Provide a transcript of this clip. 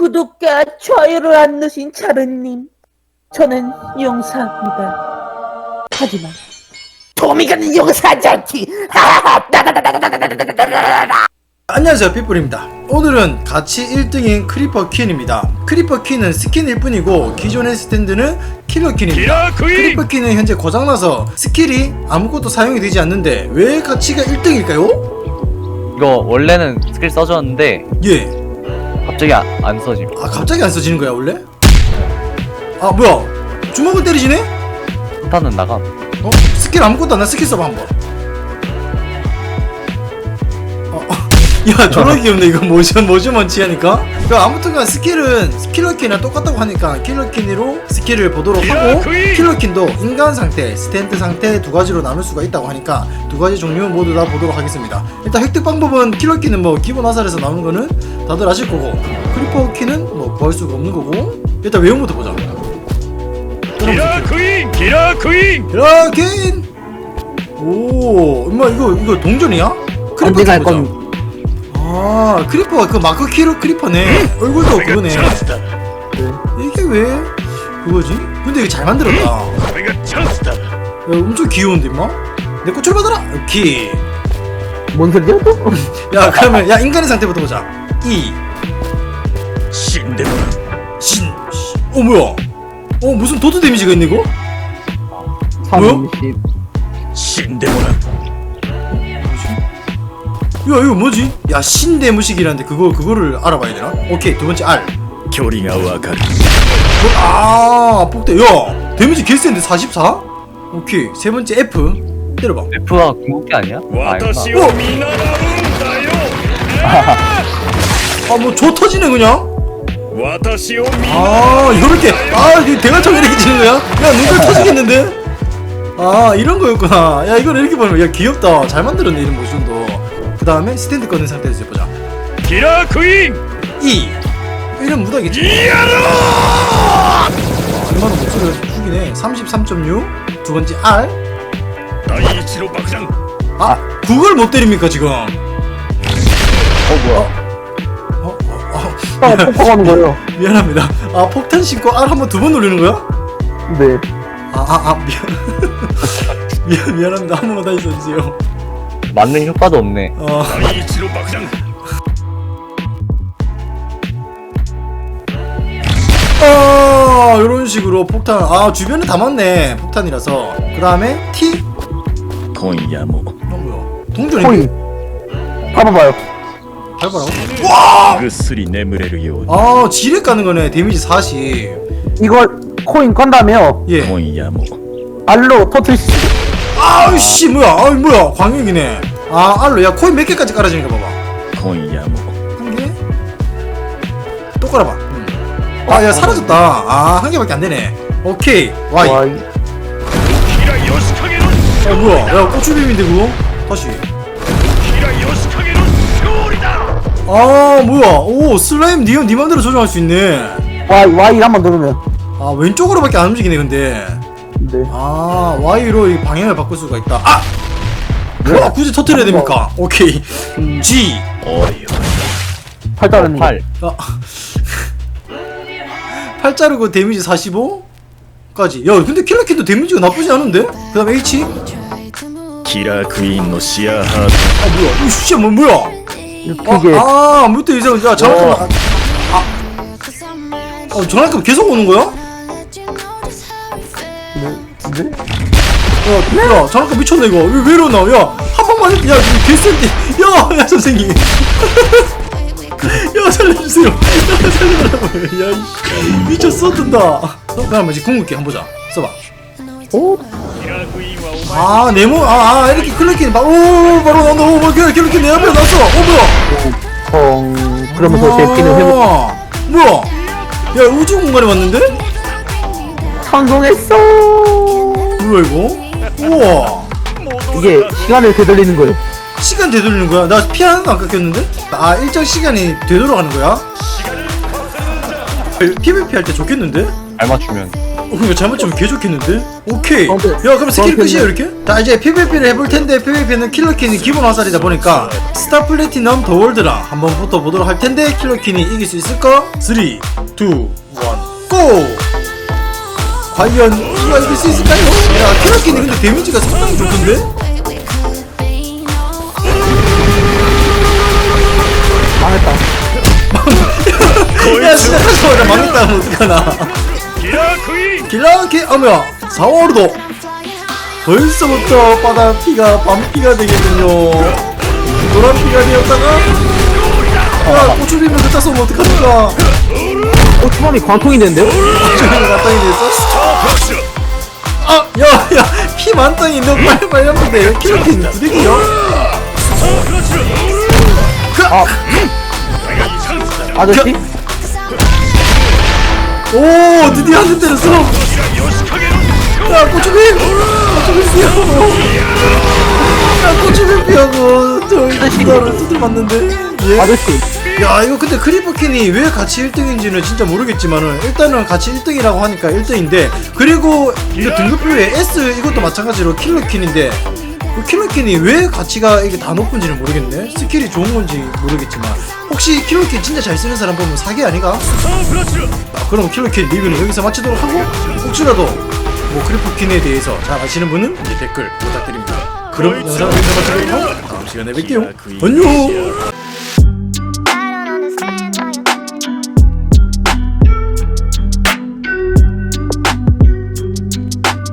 구독과 좋아요를 안 누신 차르님, 저는 용서합니다. 하지만 도미가는. 하하하. 나나나나나나나나나나나. 안녕하세요 pit불입니다 오늘은 같이 1등인 크리퍼 퀸입니다 크리퍼 퀸은 스킨일 뿐이고 기존의 스탠드는 킬러 퀸입니다 크리퍼 퀸은 현재 고장나서 스킬이 아무것도 사용이 되지 않는데 왜 가치가 1등일까요? 이거 원래는 스킬 써줬는데 예. 갑자기 안, 안 써짐. 아 갑자기 안 써지는 거야 원래? 아 뭐야 주먹을 때리지네? 한타는 나감. 어? 스킬 아무것도 안나 스킬 써봐 한번 어, 어. 야 졸라 귀엽네. 이거 모션 모션 먼치하니까? 그 아무튼간 스킬은 킬러킨이랑 똑같다고 하니까 킬러킨으로 스킬을 보도록 하고 킬러킨도 인간 상태 스탠트 상태 두 가지로 나눌 수가 있다고 하니까 두 가지 종류 모두 다 보도록 하겠습니다. 일단 획득 방법은 킬러킨은 뭐 기본 화살에서 나오는 거는 다들 아실 거고 크리퍼킨은 뭐 구할 수가 없는 거고. 일단 외형부터 보자. 기라크인! 기라크인! 기라크인! 오 엄마 이거 이거 동전이야? 크리퍼킨 보자. 아 크리퍼가 그 마크 키로 크리퍼네 얼굴도 그거네 이게 왜 그거지? 근데 이게 잘 만들었다 야, 엄청 귀여운데 임마 내 꽃을 받아라 키. 뭔 소리야 또? 야 그러면 야 인간의 상태부터 보자 이 신대 신. 어 뭐야? 어 무슨 도트 데미지가 있네 이거? 뭐야? 30 신대문 이거 뭐지? 야 신대무식이라는데 그거 그거를 알아봐야 되나? 오케이 두 번째 R 距離がわかる 아 폭대 야 데미지 개센데 44? 오케이 세 번째 F 때려봐 F가 궁극기 아니야? 아, 아니구나. 私を見習うんだよ 아 뭐 조 터지네 그냥 私を見習 아 이렇게 아 이게 대가처럼 이렇게 치는 거야? 야 눈깔 터지겠는데? 아 이런 거였구나 야 이걸 이렇게 보면 야 귀엽다 잘 만들었네 이런 모션도 그 다음에 스탠드 꺼낸 상태에서 해보자. 기라 크잉! 이런 무더기지. 이야라! 얼마나 목소리가 죽이네. 33.6두 번째 R. 다이치로 박상. 아! 그걸 못 때립니까 지금? 어 뭐야? 어, 어, 어, 아, 폭파하는 거예요. 미안합니다. 아 폭탄 싣고 R 한번 두 번 돌리는 거야? 네. 아아아 아, 아, 미안. 미안 미안합니다. 한 번만 다시 써주세요. 맞는 효과도 없네. 어 第一の爆弾 아 이런 식으로 폭탄 아 주변에 다 맞네 폭탄이라서 그 다음에 T 今夜も 어 뭐야 동전이 코인. 봐봐봐요. 밟아라고? ぐっすり眠れるように 아 지뢰 까는 거네 데미지 40 이걸 코인 건 다음에요. 예 今夜も 알로 터트리시. 아우씨 뭐야. 아 뭐야. 광역이네. 아 알로 야 코인 몇 개까지 깔아주니까 봐봐. 거의야 뭐. 한 개? 또 깔아봐. 아 야 사라졌다. 아 한 개밖에 안 되네. 오케이. 와이. 와, 뭐야. 야 고추빔인데 그거? 다시. 아 뭐야. 오 슬라임 니, 니 맘대로 조정할 수 있네. 와, 와, 이 한번 누르면. 아 왼쪽으로밖에 안 움직이네 근데. 네. 아 Y로 이 방향을 바꿀 수가 있다 아! 아 굳이 터트려야 됩니까? 오케이 G おいおい 팔자는 8. 아. 팔자르고 데미지 45까지 야 근데 킬러킨도 데미지가 나쁘지 않은데? 그 다음 H キラークイーンのシアーハー아 뭐야 이씨 뭐 뭐야 그게 아 아무것도 이상 야 장난감 아, 아 어, 전화값 계속 오는 거야? 야 잠깐 미쳤네 이거. 왜, 왜 이러나? 야한 번만 했... 야 개새끼. 야야 선생님 야 살려주세요. 야 살려달라고. 야 미쳤어 뜬다. 그럼 이제 궁극기 한번 보자. 써봐. 오? 아 네모 아, 아 이렇게 클릭해. 막오 바로 나온다. 오 뭐야 이렇게 내 앞에 났어. 오 어, 뭐야? 펑. 그러면서 제 피는 회복. 아, 뭐야? 야 우주 공간에 왔는데? 성공했어. 뭐야 이거? 우와. 이게 시간을 되돌리는 거예요. 시간 되돌리는 거야? 나 피 하나도 안 깎였는데? 아 일정 시간이 되돌아가는 거야? PVP 할 때 좋겠는데? 잘 맞추면. 어, 이거 잘못 좀 개좋겠는데? 오케이. 야, 저한테- 그럼 스킬 저한테는- 끝이야, 이렇게? 자, 이제 PVP를 해볼 텐데, PVP는 킬러킨이 기본 화살이다 보니까, 스타 플래티넘 더 월드랑 한번 붙어보도록 할 텐데, 킬러킨이 이길 수 있을까? 3, 2, 1, 고! 과연 이거 이길 수 있을까요? 야 테라키는 근데 데미지가 상당히 좋던데? 망했다 거의 야 진짜 잠깐만 망했다 하면 어떡하나 길라키 아 뭐야 4월도 벌써부터 바다피가 밤피가 되겠군요 노란피가 되었다가 아, 야, 고추비면 그따 쏘면 어떡합니까? 어, 초반에 광통이 되는데요? 고추비면 관통이 됐어? 만땅이 있는 빨리 빨리 하면 돼. 키로틴 쓰레기요 아. 아. 아저씨? 오 드디어 한 대 때렸어 야 고추빈 고추빈 피하고. 야 고추빈 피하고. 저 이거 두드려 두드려 맞는데? 예? 아저씨. 야 이거 근데 크리퍼킨이 왜 같이 1등인지는 진짜 모르겠지만은 일단은 같이 1등이라고 하니까 1등인데 그리고 이거 등급표에 S 이것도 마찬가지로 킬러킨인데 그 킬러킨이 왜 가치가 이게 다 높은지는 모르겠네. 스킬이 좋은 건지 모르겠지만. 혹시 킬러킨 진짜 잘 쓰는 사람 보면 사기 아니가? 아, 그럼 킬러킨 리뷰는 여기서 마치도록 하고 혹시라도 뭐 크리퍼킨에 대해서 잘 아시는 분은 이제 댓글 부탁드립니다. 그럼 영상 여기서 마치도록 하고 다음 시간에 뵐게요. 안녕!